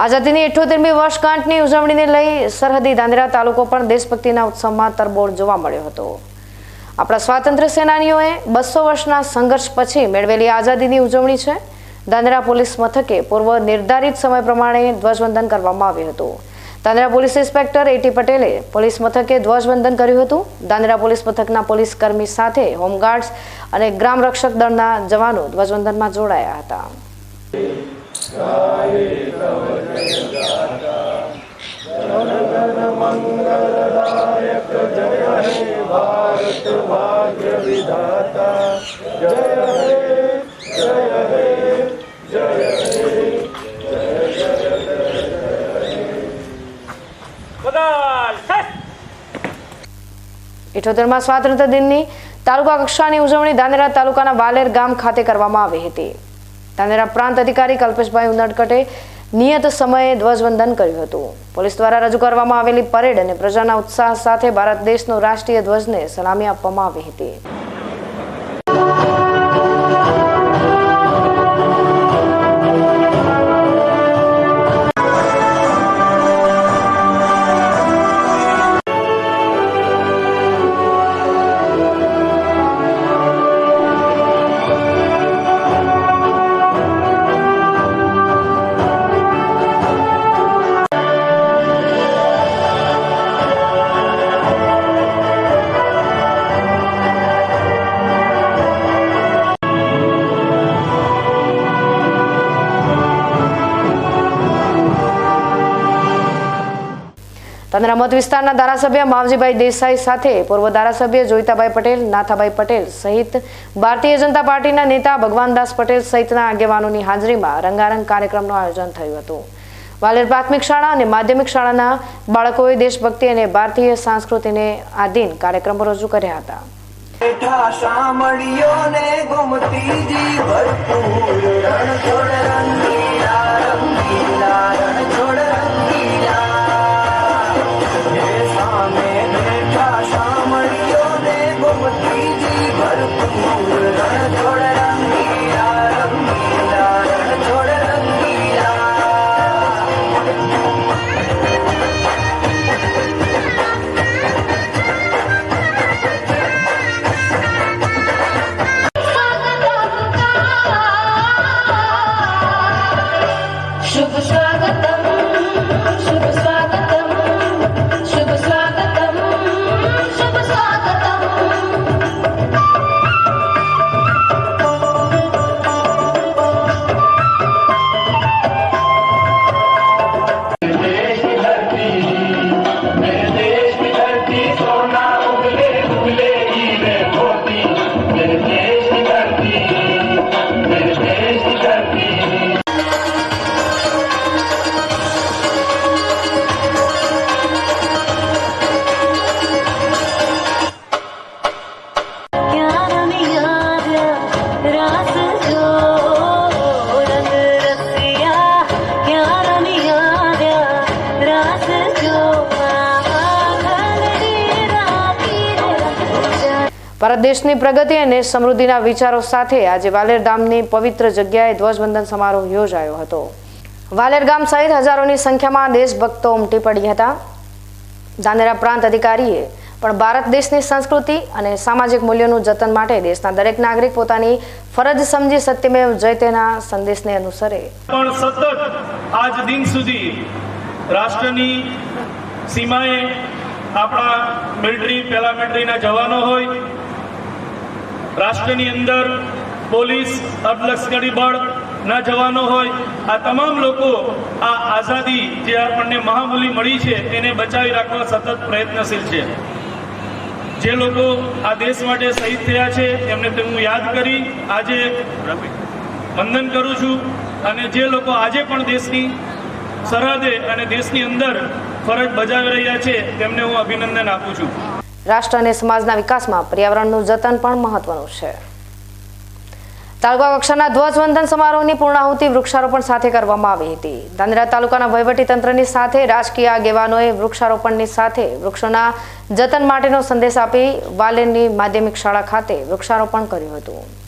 આઝાદીની અઠ્યોતેરમી વર્ષગાંઠની ઉજવણીને લઈ સરહદી ધાંધ્રા તાલુકો પણ દેશભક્તિના ઉત્સવમાં તરબોળ જોવા મળ્યો હતો. આપણા સ્વાતંત્ર્ય સેનાનીઓએ બસો વર્ષના સંઘર્ષ પછી મેળવેલી આઝાદીની ઉજવણી છે. ધાંધ્રા પોલીસ મથકે પૂર્વ નિર્ધારિત સમય પ્રમાણે ધ્વજવંદન કરવામાં આવ્યું હતું. ધાંધ્રા પોલીસ ઇન્સ્પેક્ટર એટી પટેલે પોલીસ મથકે ધ્વજવંદન કર્યું હતું. ધાંધ્રા પોલીસ મથકના પોલીસ કર્મી સાથે હોમગાર્ડ્સ અને ગ્રામ રક્ષક દળના જવાનો ધ્વજવંદનમાં જોડાયા હતા. બદલ સસ ઇઠોતેરમાં સ્વાતંત્ર્ય દિનની તાલુકા કક્ષાની ઉજવણી ધાનેરા તાલુકાના વાલેર ગામ ખાતે કરવામાં આવી હતી. ધાનેરા પ્રાંત અધિકારી કલ્પેશભાઈ ઉનડકટે નિયત સમયે ધ્વજવંદન કર્યું હતું. પોલીસ દ્વારા રજૂ કરવામાં આવેલી પરેડ અને પ્રજાના ઉત્સાહ સાથે ભારત દેશનો રાષ્ટ્રીય ધ્વજને સલામી આપવામાં આવી હતી. તંદરા રમત વિસ્તારના ધારાસભ્ય માવજીભાઈ દેસાઈ સાથે પૂર્વ ધારાસભ્ય જોઈતાભાઈ પટેલ નાથાભાઈ પટેલ સહિત ભારતીય જનતા પાર્ટીના નેતા ભગવાનદાસ પટેલ સહિતના આગેવાનોની હાજરીમાં રંગારંગ કાર્યક્રમનું આયોજન થયું હતું. વાલેર પ્રાથમિક શાળા અને માધ્યમિક શાળાના બાળકોએ દેશભક્તિ અને ભારતીય સંસ્કૃતિને આધીન કાર્યક્રમો રજૂ કર્યા હતા. રણ ભારત પ્રગતિ અને સમૃદ્ધિના વિચારો સાથે આજે વાલેર પવિત્ર જગ્યાએ ધ્વજવંદન સમારોહ યોજાયો હતો. વાલેર સહિત હજારોની સંખ્યામાં દેશભક્તો ઉમટી પડી હતા. ધાનેરા પ્રાંત અધિકારીએ પણ ભારત દેશની સંસ્કૃતિ અને સામાજિક મૂલ્યોનું જતન માટે દેશના દરેક નાગરિક પોતાની ફરજ સમજી સત્યમેવ જયતેના સંદેશને અનુસરે. પણ સતત આજ દિન સુધી રાષ્ટ્રની સીમાએ આપણા મિલિટરી પેરામિલિટરીના જવાનો હોય, રાષ્ટ્રની અંદર પોલીસ અર્ધલશ્કરી બળના જવાનો હોય, આ તમામ લોકો આ આઝાદી જે આપણને મહામૂલી મળી છે તેને બચાવી રાખવા સતત પ્રયત્નશીલ છે. જે લોકો આ દેશ માટે શહીદ થયા છે, એમને તે હું યાદ કરી, આજે વંદન કરું છું અને જે લોકો આજે પણ દેશની સરહદે અને દેશની અંદર ફરજ બજાવી રહ્યા છે, તેમને હું અભિનંદન આપું છું. રાષ્ટ્ર અને સમાજના વિકાસમાં પર્યાવરણનું જતન પણ મહત્વનું છે. તાલુકા કક્ષાના ધ્વજવંદન સમારોહની પૂર્ણાહુતિ વૃક્ષારોપણ સાથે કરવામાં આવી હતી. ધાનેરા તાલુકાના વહીવટીતંત્રની સાથે રાજકીય આગેવાનોએ વૃક્ષારોપણની સાથે વૃક્ષોના જતન માટેનો સંદેશ આપી વાલેનની માધ્યમિક શાળા ખાતે વૃક્ષારોપણ કર્યું હતું.